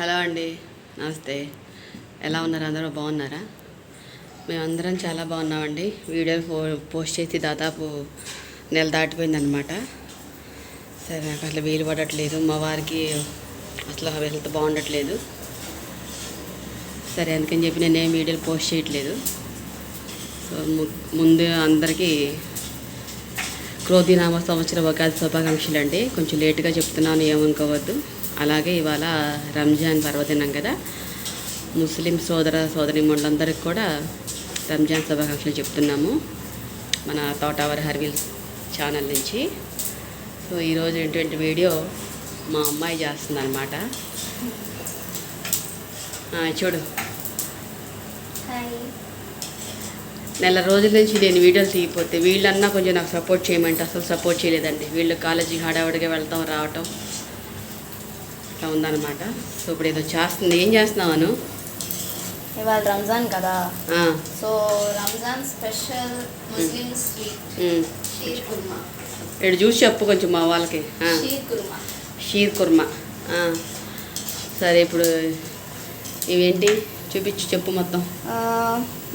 Hello అండి నమస్తే. ఎలా ఉన్నారు అందరూ? బాగున్నారా? మేమందరం చాలా బాగున్నామండి. వీడియోలు పో పోస్ట్ చేసి దాదాపు నెల దాటిపోయిందనమాట సరే నాకు అసలు వీలు పడట్లేదు. మా వారికి అసలు హెల్త్ బాగుండట్లేదు. సరే అందుకని చెప్పి నేనేం వీడియోలు పోస్ట్ చేయట్లేదు. సో ము- ముందు అందరికీ క్రోధినామ సంవత్సర ఉగాది శుభాకాంక్షలు అండి కొంచెం లేటుగా చెప్తున్నాను ఏమనుకోవద్దు. అలాగే ఇవాళ రంజాన్ పర్వదినం కదా. ముస్లిం సోదర సోదరిమణులందరికీ కూడా రంజాన్ శుభాకాంక్షలు చెప్తున్నాము మన తోటావర్ హర్విల్ ఛానల్ నుంచి. సో ఈరోజు ఏంటంటే వీడియో మా అమ్మాయి చేస్తుందన్నమాట. చూడు. నెల రోజుల నుంచి నేను వీడియోలు తీయపోతే వీళ్ళన్నా కొంచెం నాకు సపోర్ట్ చేయమంటే అసలు సపోర్ట్ చేయలేదండి. వీళ్ళు కాలేజీకి హడావుడిగా వెళ్తాం రావటం. ఇట్లా ఉందన్నమాట. సో ఇప్పుడు ఏదో చేస్తుంది. ఏం చేస్తున్నాను ఇవాళ రంజాన్ కదా. సో రంజాన్ స్పెషల్ ముస్లిం స్వీట్. షీర్ కుర్మా. ఇక్కడ చూసి చెప్పు కొంచెం మా వాళ్ళకి. షీర్ కుర్మా. షీర్ కుర్మా. సరే ఇప్పుడు ఇవేంటి? చూపించు చెప్పు మొత్తం.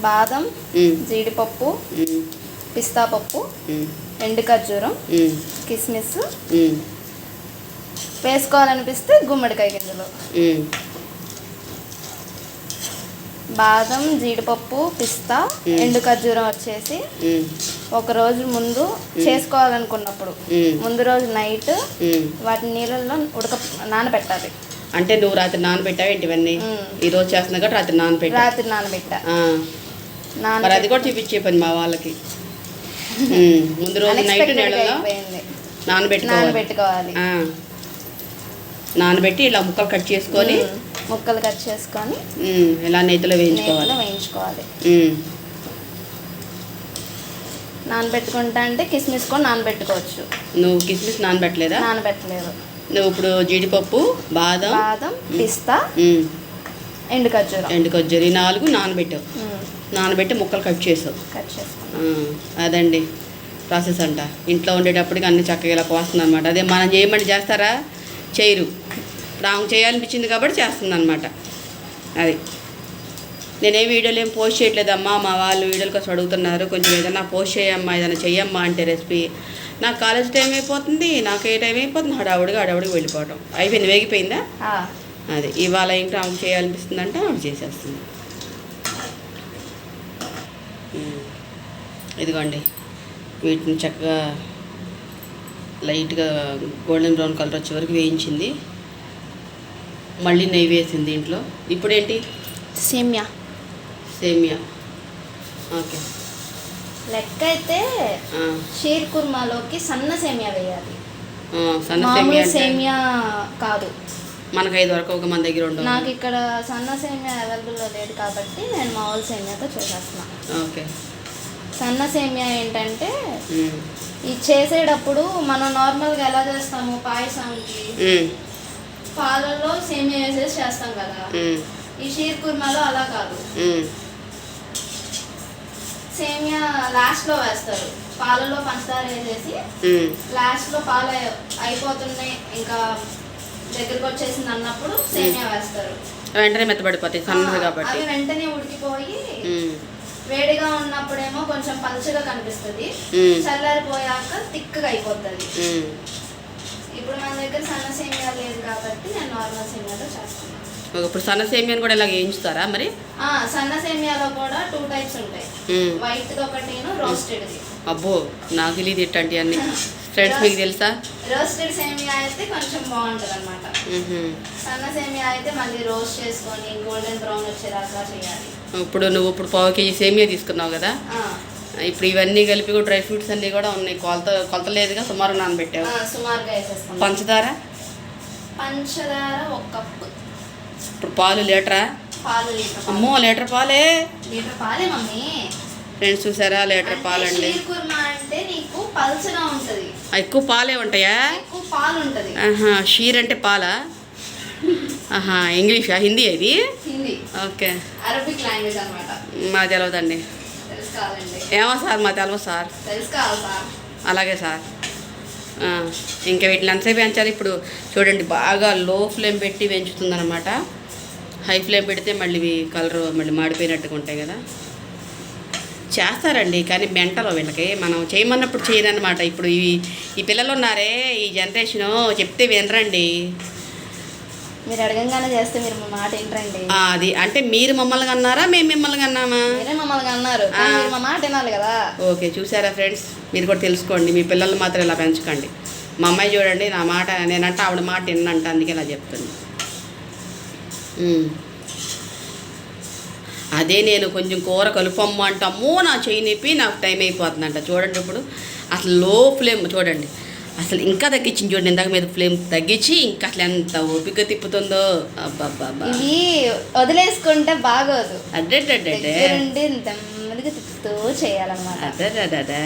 బాదం జీడిపప్పు పిస్తా పప్పు ఎండు ఖర్జూరం కిస్మిస్ వేసుకోవాలనిపిస్తే గుమ్మడికాయ గింజలు. బాదం జీడిపప్పు పిస్తా. ఎండు ఖర్జూరం వచ్చేసి ఒక రోజు ముందు చేసుకోవాలనుకున్నప్పుడు. ముందు రోజు నైట్. వాటిని నీళ్ళల్లో ఉడక నానబెట్టాలి. అంటే నువ్వు రాత్రి నానబెట్టావు ఇవన్నీ. ఈ రోజు చేస్తున్నా కాబట్టి రాత్రి నానబెట్టా. రాత్రి నానబెట్టా. ఆ. మరి అది కూడా చూపించే పని మా వాళ్ళకి. ముందు రోజు నైట్ నీళ్ళలో అయిపోయింది. నానబెట్టుకోవాలి. నానబెట్టి ఇలా ముక్కలు కట్ చేసుకొని. ముక్కలు కట్ చేసుకొని ఇలా నేతిలో వేయించుకోవాలి? వేయించుకోవాలి. నానబెట్టుకుంటా అంటే కిస్మిస్ కూడా నానబెట్టుకోవచ్చు. నువ్వు కిస్మిస్ నానబెట్టలేదా? నానబెట్టలేదు. నువ్వు ఇప్పుడు జీడిపప్పు బాదం బాదం పిస్తా ఉమ్, ఎండు ఖర్జూరం. ఎండు ఈ నాలుగు నానబెట్టావు. నానబెట్టి ముక్కలు కట్ చేసావు. కట్ ఆ, అదండి ప్రాసెస్ అంట. ఇంట్లో ఉండేటప్పటికి అన్ని చక్కగా ఇలా కోస్తుంది అనమాట అదే మనం చేయమని చేస్తారా? చేయరు. రాము చేయాలనిపించింది కాబట్టి చేస్తుంది అనమాట అది. నేనేం వీడియోలు ఏం పోస్ట్ చేయట్లేదమ్మా మా వాళ్ళు వీడియోల కోసం అడుగుతున్నారు. కొంచెం ఏదైనా పోస్ట్ చేయమ్మా ఏదైనా చెయ్యమ్మా అంటే రెసిపీ. నాకు కాలేజ్ టైం అయిపోతుంది. నాకు ఏ టైం అయిపోతుంది? హడావుడిగా హడావుడిగా వెళ్ళిపోవడం అయిపోయింది. వేగిపోయిందా? అది. ఇవాళ ఏంటి ఆమెకు చేయాలనిపిస్తుంది అంటే ఆమె చేసేస్తుంది. ఇదిగోండి. వీటిని చక్కగా లైట్గా గోల్డెన్ బ్రౌన్ కలర్ వచ్చే వరకు వేయించింది. మళ్ళీ నెయ్యి వేసింది దీంట్లో. ఇప్పుడేంటి? సేమ్యా. సేమియా. ఓకే. లెక్క అయితే షీర్ కుర్మాలోకి సన్న సేమియా వేయాలి. సన్న సేమియా సేమియా కాదు. మనకు ఐదు వరకు ఒక మన దగ్గర ఉండవు. నాకు ఇక్కడ సన్న సేమియా అవైలబుల్లో లేదు కాబట్టి నేను మామూలు సేమియాతో చేసేస్తున్నా. ఓకే. సన్న సేమియా ఏంటంటే ఇది చేసేటప్పుడు మనం నార్మల్గా ఎలా చేస్తాము? పాయసానికి ఉమ్, పాలల్లో సేమియా వేసేసి చేస్తాం కదా. ఈ షీర్ కుర్మాలో అలా కాదు. సేమియా లాస్ట్లో వేస్తారు. పాలలో పంచదార వేసేసి ఉమ్, లాస్ట్లో పాలు అయి- అయిపోతున్నాయి. ఇంకా దగ్గరికి వచ్చేసింది అన్నప్పుడు సేమియా వేస్తారు. వెంటనే మెత్తబడిపోతాయి సన్నది కాబట్టి. అవి వెంటనే ఉడికిపోయి వేడిగా ఉన్నప్పుడేమో కొంచెం పలుచగా కనిపిస్తుంది. చల్లారిపోయాక తిక్కగా అయిపోతుంది. ఇప్పుడు మన దగ్గర సన్న సేమియా లేదు కాబట్టి నేను నార్మల్ సేమియాతో చేస్తున్నాను ఒక ఇప్పుడు సన్న సేమియాని కూడా ఇలా వేయించుతారా మరి? సన్న సేమియాలో కూడా టూ టైప్స్ ఉంటాయి. వైట్ ఒకటి రోస్టెడ్ అబ్బో నాకు తెలియదు ఇట్టంటి అన్ని. ఫ్రెండ్స్ మీకు తెలుసా? రోస్టెడ్ సేమియా అయితే కొంచెం బాగుంటుంది అనమాట. సన్న సేమియా అయితే మళ్ళీ రోస్ట్ చేసుకొని గోల్డెన్ బ్రౌన్ వచ్చేదాకా చేయాలి. ఇప్పుడు నువ్వు ఇప్పుడు పావు కేజీ సేమియా తీసుకున్నావు కదా? ఇప్పుడు ఇవన్నీ కలిపి కూడా డ్రై ఫ్రూట్స్ అన్నీ కూడా ఉన్నాయి. కొలత కొలత లేదుగా సుమారు నానబెట్టావు. సుమారుగా పంచదార? పంచదార ఒక కప్పు. ఇప్పుడు పాలు లీటరా? పాలు లీటర్ పాలు. అమ్మో లీటర్ పాలే? లీటర్ పాలే మమ్మీ. ఫ్రెండ్స్ చూసారా లీటర్ అంటే నీకు పల్చగా ఉంటది. ఆ, ఎక్కువ పాలే ఉంటాయా? ఎక్కువ పాలు ఉంటది. ఆహా షీర్ అంటే పాలా? ఆహా ఇంగ్లీషా హిందీ ఇది? హిందీ. ఓకే. అరబిక్ లాంగ్వేజ్ అనమాట మా కావాలండి ఏమో సార్ మా తెలవ సార్. అలాగే సార్. ఇంకా వీటిని ఎంతసేపు పెంచాలి? ఇప్పుడు చూడండి బాగా లో ఫ్లేమ్ పెట్టి పెంచుతుందన్నమాట. హై ఫ్లేమ్ పెడితే మళ్ళీ ఇవి కలర్ మళ్ళీ మాడిపోయినట్టుగా ఉంటాయి కదా. చేస్తారండి కానీ మెంటలో వీళ్ళకి మనం చేయమన్నప్పుడు చేయరన్నమాట ఇప్పుడు ఈ ఈ పిల్లలు ఉన్నారే ఈ జనరేషను చెప్తే వినరండి. మీరు అడగంగానే చేస్తే మీరు మా మాట ఏంటండి? అది అంటే మీరు మమ్మల్ని అన్నారా మేము మిమ్మల్ని అన్నామా మీరే మమ్మల్ని అన్నారు మీరు మా మాట వినాలి కదా. ఓకే చూసారా ఫ్రెండ్స్? మీరు కూడా తెలుసుకోండి మీ పిల్లలు మాత్రం ఇలా పెంచకండి. మా అమ్మాయి చూడండి నా మాట నేనంటే ఆవిడ మాట విన్నంట అందుకే ఇలా చెప్తుంది. అదే నేను కొంచెం కూర కలుపమ్మ అంటే అమ్మో నా చేయి నొప్పి నాకు టైం అయిపోతుందంట. చూడండి ఇప్పుడు అసలు లో ఫ్లేమ్ చూడండి. అసలు ఇంకా తగ్గించింది చూడండి ఇందాక మీద ఫ్లేమ్ తగ్గించి ఇంకా అసలు ఎంత ఓపిక తిప్పుతుందో. అబ్బాబ్బాబ్బా. ఇవి వదిలేసుకుంటే బాగోదు. అడ్డే నెమ్మదిగా తిప్పుతూ చేయాలన్నమాట. అదే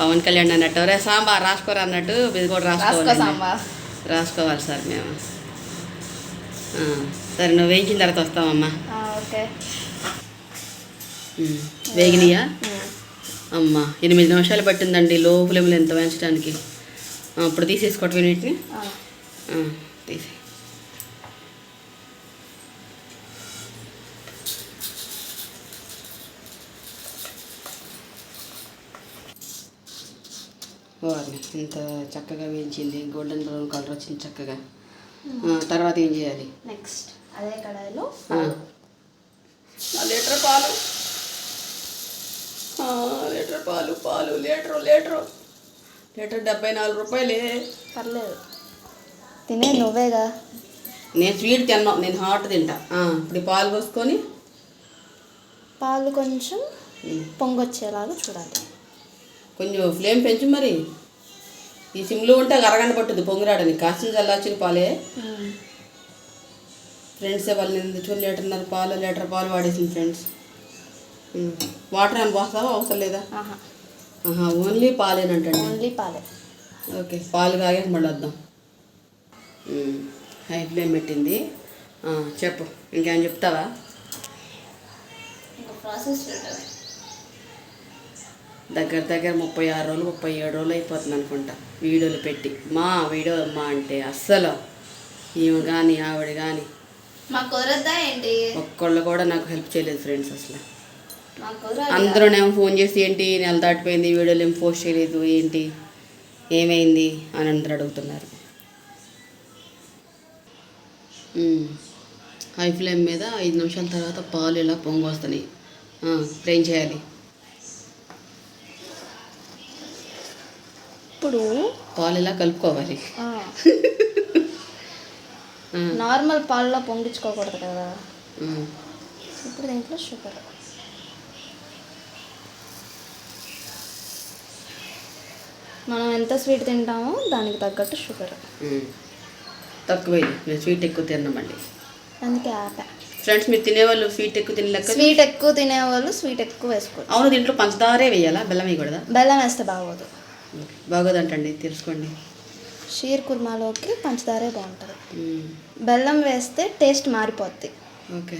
పవన్ కళ్యాణ్ అన్నట్టు రే సాంబార్ రాసుకోరా అన్నట్టు ఇది కూడా రాసుకో రాసుకోవాలి రాసుకోవాలి సార్ మేము. సరే నువ్వు వేయించిన తర్వాత వస్తామమ్మా వేగినాయా. అమ్మా ఎనిమిది నిమిషాలు పట్టిందండి లో ఫ్లేమ్లో ఎంత పెంచడానికి ఆ, ఇప్పుడు తీసేసుకోవటం వీటిని తీసే. ఇంత చక్కగా వేయించింది గోల్డెన్ బ్రౌన్ కలర్ వచ్చింది చక్కగా. తర్వాత ఏం చేయాలి? నెక్స్ట్ అదే కడాయిలో లీటర్ పాలు. లీటర్ పాలు పాలు లీటరు లీటరు. లీటర్ డెబ్బై నాలుగు రూపాయలే. పర్లేదు. తినే నువ్వేగా? నేను స్వీట్ తిన్నాను నేను హాట్ తింటా. ఇప్పుడు పాలు పోసుకొని పాలు కొంచెం పొంగొచ్చేలాగా చూడాలి. కొంచెం ఫ్లేమ్ పెంచు మరి. ఈ సిమ్లో ఉంటే ఒక అరగంట పట్టుద్ది పొంగిరాడని. కాసిన చల్లార్చిన పాలే. ఫ్రెండ్స్ వాళ్ళు నేను చూడు లీటర్న్నర పాలు లీటర్ పాలు వాడేసింది ఫ్రెండ్స్. వాటర్ అని పోస్తావా? అవసరం లేదా? ఓన్లీ పాలేనంటండి. ఓన్లీ పాలే. ఓకే పాలు కాగే మళ్ళీ వద్దాం. హై ఫ్లేమ్ పెట్టింది. చెప్పు ఇంకేం చెప్తావా? ప్రాసెస్ దగ్గర దగ్గర ముప్పై ఆరు రోజులు ముప్పై ఏడు రోజులు అయిపోతుంది అనుకుంటా. వీడియోలు పెట్టి. మా వీడియో అమ్మా అంటే అస్సలు ఈమె కానీ ఆవిడ కానీ మాకు కుదరద్దా ఏంటి? ఒక్కళ్ళు కూడా నాకు హెల్ప్ చేయలేదు ఫ్రెండ్స్ అసలు. అందరూనేమో ఫోన్ చేసి ఏంటి నెల దాటిపోయింది వీడియోలు ఏం పోస్ట్ చేయలేదు ఏంటి ఏమైంది అని అందరూ అడుగుతున్నారు. హై ఫ్లేమ్ మీద ఐదు నిమిషాల తర్వాత పాలు ఇలా పొంగి వస్తున్నాయి. ఇప్పుడు ఏం చేయాలి? ఇప్పుడు పాలు ఇలా కలుపుకోవాలి? నార్మల్ పాలలో పొంగించుకోకూడదు కదా. ఇప్పుడు దీంట్లో షుగర్. మనం ఎంత స్వీట్ తింటామో దానికి తగ్గట్టు షుగర్. ఉమ్. తక్కువైంది నేను స్వీట్ ఎక్కువ తిన్నామండి అందుకే ఆపా ఫ్రెండ్స్ మీరు తినేవాళ్ళు స్వీట్ ఎక్కువ తినలేక స్వీట్ ఎక్కువ తినేవాళ్ళు స్వీట్ ఎక్కువ వేసుకోవచ్చు అవును దీంట్లో పంచదారే వేయాలా? బెల్లం వేయకూడదా? బెల్లం వేస్తే బాగోదు. బాగోదంటండి తెలుసుకోండి. షీర్ కుర్మాలోకి పంచదారే బాగుంటుంది. బెల్లం వేస్తే టేస్ట్ మారిపోద్ది. ఓకే.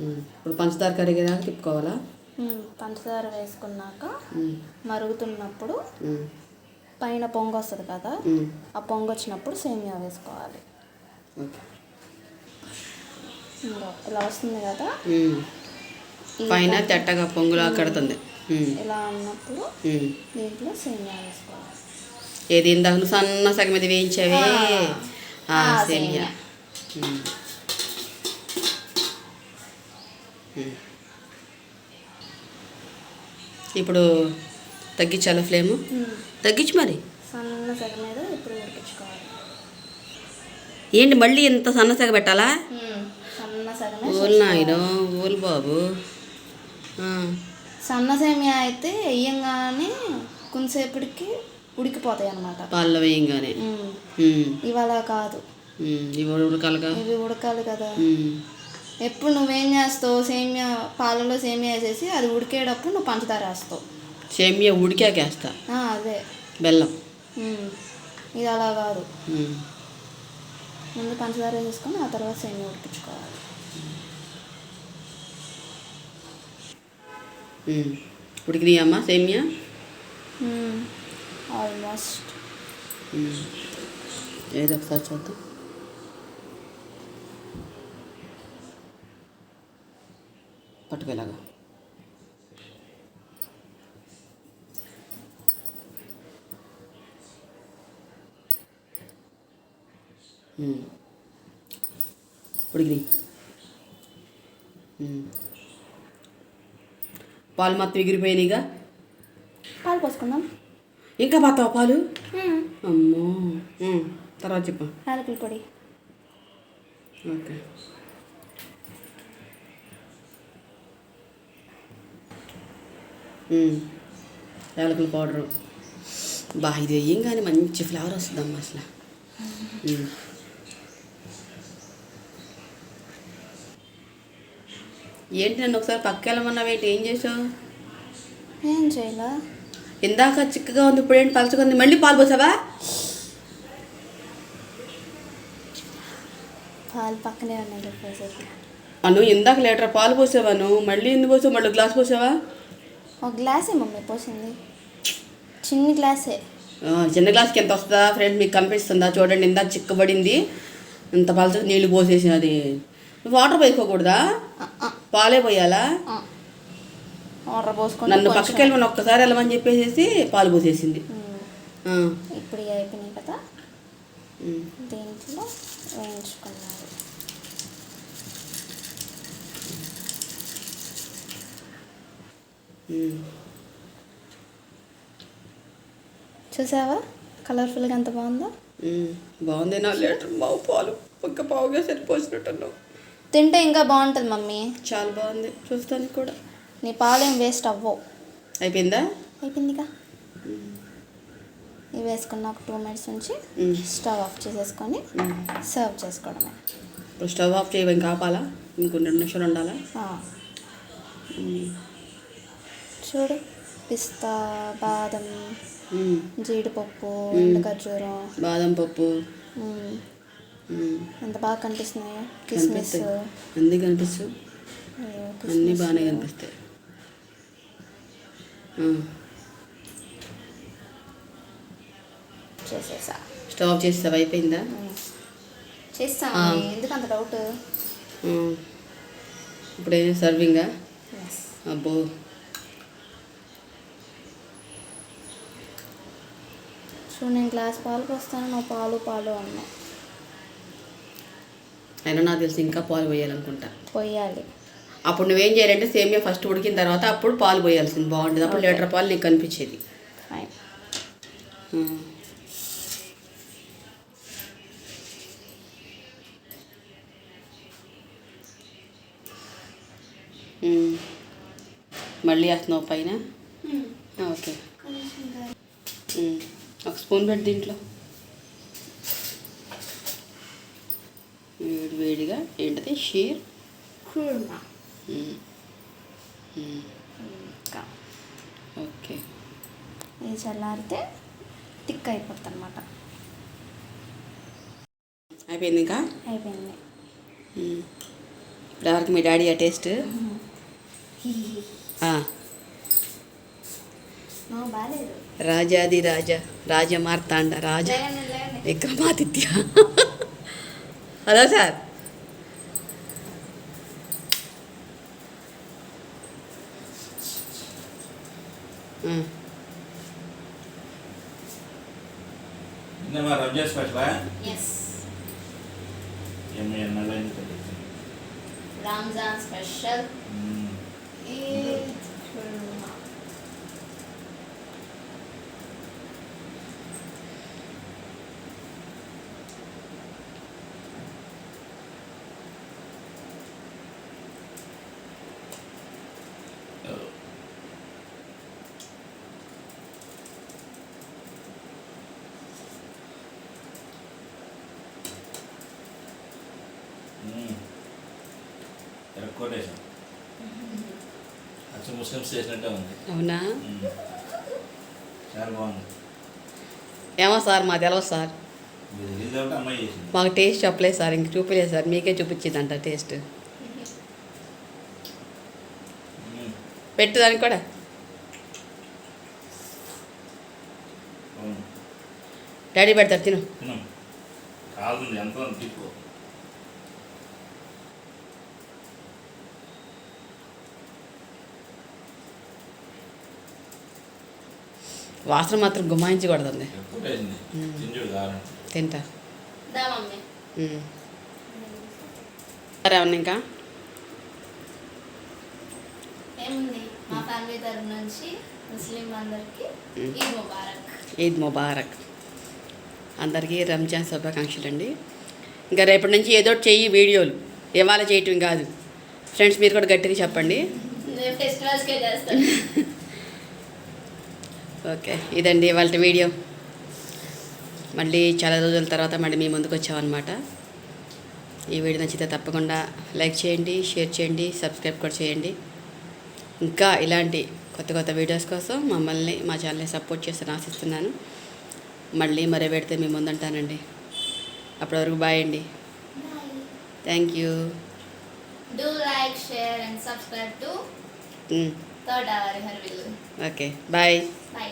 ఇప్పుడు పంచదార కరిగేదాకా తిప్పుకోవాలా. పంచదార వేసుకున్నాక. మరుగుతున్నప్పుడు. పైన పొంగు వస్తుంది కదా. ఆ పొంగు వచ్చినప్పుడు సేమియా వేసుకోవాలి. ఇలా వస్తుంది కదా? పైన తెట్టగా పొంగులా కడుతుంది. ఇలా ఉన్నప్పుడు. దీంట్లో సేమియా వేసుకోవాలి. ఏది ఇందాక సన్న సగం వేయించావే? సేమియా. ఇప్పుడు తగ్గించాలా ఫ్లేము. తగ్గించు మరి. సన్న సగ మీద ఇప్పుడు ఉడికించుకోవాలి. ఏంటి మళ్ళీ ఇంత సన్న సగ పెట్టాలా. సన్న సగమే ఓల్ నాయనో ఓల్ బాబు. సన్న సేమియా అయితే వేయంగానే కొంతసేపటికి ఉడికిపోతాయి అన్నమాట. పాల్లో వేయంగానే. ఇవాళ కాదు. ఇవి ఉడకాలిగా? ఇవి ఉడకాలి కదా. ఎప్పుడు నువ్వేం చేస్తావు? సేమియా పాలలో సేమియా వేసేసి అది ఉడికేటప్పుడు నువ్వు పంచదార వేస్తావు. సేమియా ఉడికాకేస్తా ఆ, అదే. బెల్లం. ఇది అలా కాదు. ముందు పంచదార వేసేసుకొని ఆ తర్వాత సేమియా ఉడికించుకోవాలి. ఉడికినాయమ్మా సేమియా? ఆల్మోస్ట్. ఏదో ఒకసారి చూద్దాం. పట్టుకోలాగా ఉడికినాయి. పాలు మొత్తం ఎగిరిపోయినాయిగా పాలు పోసుకుందాం. ఇంకా పోతావా పాలు? అమ్మో. తర్వాత చెప్పు. యాలకుల పొడి. ఓకే. యాలకుల పౌడరు. బా ఇది వేయంగానే మంచి ఫ్లేవర్ వస్తుందమ్మా అసలు. ఏంటి నన్ను ఒకసారి పక్క వెళ్ళమన్నావు? ఏంటి ఏం చేసావు? ఏం చేయాలా? ఇందాక చిక్కగా ఉంది ఇప్పుడు ఏంటి పలచగా ఉంది? మళ్ళీ పాలు పోసావా? పాలు పక్కనే ఉన్నాయి అను ఇందాక లీటర్ పాలు పోసావాను మళ్ళీ ఎందుకు పోసావు? మళ్ళీ గ్లాస్ పోసావా? ఒక గ్లాసే మమ్మీ పోసింది. చిన్ని గ్లాసే. చిన్న గ్లాస్కి ఎంత వస్తుందా? ఫ్రెండ్ మీకు కనిపిస్తుందా? చూడండి ఇందా చిక్కబడింది. ఇంత పలచగా నీళ్ళు పోసేసి అది. వాటర్ ఆ, పాలే పోయాలా. వాటర్ పోసుకొని నన్ను పక్కకి వెళ్ళమని ఒక్కసారి వెళ్ళమని చెప్పేసి పాలు పోసేసింది. ఇప్పుడు అయిపోయినాయి కదా. దీంట్లో వేయించుకున్నారు చూసావా? కలర్ఫుల్గా ఎంత బాగుందో? బాగుంది నా లీటర్. బావు పాలు. ఒక్క పావుగా సరిపోసినట్టున్నావు. తింటే ఇంకా బాగుంటుంది మమ్మీ. చాలా బాగుంది. చూస్తానికి కూడా. నీ పాలు ఏం వేస్ట్ అవ్వవు. అయిపోయిందా? అయిపోయిందిగా. ఇవి వేసుకున్న ఒక టూ మినిట్స్ నుంచి స్టవ్ ఆఫ్ చేసేసుకొని. సర్వ్ చేసుకోవడమే. ఇప్పుడు స్టవ్ ఆఫ్ చేయవు ఇంకా ఆపాలా ఇంకొన్ని రెండు నిమిషాలు ఉండాలా? చూడు. పిస్తా బాదం. జీడిపప్పు ఖర్జూరం బాదం పప్పు. ఎంత బాగా కనిపిస్తున్నాయో? కిస్మిస్. అన్నీ కనిపిస్తాయి అయ్యో, అన్నీ. బాగానే కనిపిస్తాయి. చేసేసా. స్టవ్ ఆఫ్ చేస్తావు? అయిపోయిందా. చేస్తా. ఎందుకు అంత డౌట్. ఇప్పుడు సర్వింగా అబ్బో. చూడు నేను గ్లాస్ పాలు పోస్తాను నువ్వు పాలు పాలు అన్నావు అయినా నాకు తెలిసి ఇంకా పాలు పోయాలనుకుంటా. పోయాలి. అప్పుడు నువ్వేం చేయాలంటే సేమియా ఫస్ట్ ఉడికిన తర్వాత అప్పుడు పాలు పోయాల్సింది బాగుంటుంది అప్పుడు. లీటర్ పాలు నీకు కనిపించేది. మళ్ళీ వేస్తున్నావు పైన? ఓకే. ఒక స్పూన్ పెట్టి దీంట్లో. వేడి వేడిగా ఏంటిది? షీర్. కుర్మా. ఇంకా. ఓకే. ఇది చల్లారితే థిక్ అయిపోతుంది అనమాట అయిపోయింది ఇంకా? అయిపోయింది. ఇప్పుడు ఎవరికి మీ డాడీ ఆ టేస్ట్? ఆ, నో బాగాలేదు రాజాది రాజా రాజమార్తాండ రాజా లేవండి, లేవండి. Vikramaditya hello sir um. నిన్న రంజాన్ స్పెషలా ఎస్ ఏమి ఎన్నెలైంది రంజాన్ స్పెషల్ ఎరక్కోటేసాం అచ్చం ముస్లిమ్స్ చేసినట్టే ఉంది. అవునా. చాలా బాగుంది. ఏమో సార్ మా తెలియదు సార్ మాకు టేస్ట్ చెప్పలేదు సార్ ఇంక చూపించలేదు సార్ మీకే చూపించిందంట టేస్ట్. మ్మ్. పెట్టు దానికి కూడా. డాడీ పెడతారు తిను. కాదుంది ఎంత తీసుకో. వాసన మాత్రం గుమాయించి కొడుతుంది. తింటా. సరే అవును ఇంకా? ఏముంది? మా ఫ్యామిలీ తరఫు నుంచి ముస్లిం అందరికి మ్మ్. ఈద్ ముబారక్. ఈద్ ముబారక్. అందరికీ రంజాన్ శుభాకాంక్షలు అండి. ఇంకా రేపటి నుంచి ఏదో ఒకటి చెయ్యి వీడియోలు. ఇవాళ చేయటం కాదు. ఫ్రెండ్స్ మీరు కూడా గట్టిగా చెప్పండి. నేను ఫెస్టివల్స్కే చేస్తాను. ఓకే ఇదండి వాళ్ళ వీడియో. మళ్ళీ చాలా రోజుల తర్వాత మళ్ళీ మీ ముందుకు వచ్చామన్నమాట. ఈ వీడియో నచ్చితే తప్పకుండా లైక్ చేయండి షేర్ చేయండి సబ్స్క్రైబ్ కూడా చేయండి. ఇంకా ఇలాంటి కొత్త కొత్త వీడియోస్ కోసం మమ్మల్ని మా ఛానల్ని సపోర్ట్ చేస్తాను ఆశిస్తున్నాను. మళ్ళీ మరే పెడితే మీ ముందుంటానండి అప్పటి వరకు బాయ్ అండి. Thank you do like share and subscribe to third hour her will okay bye bye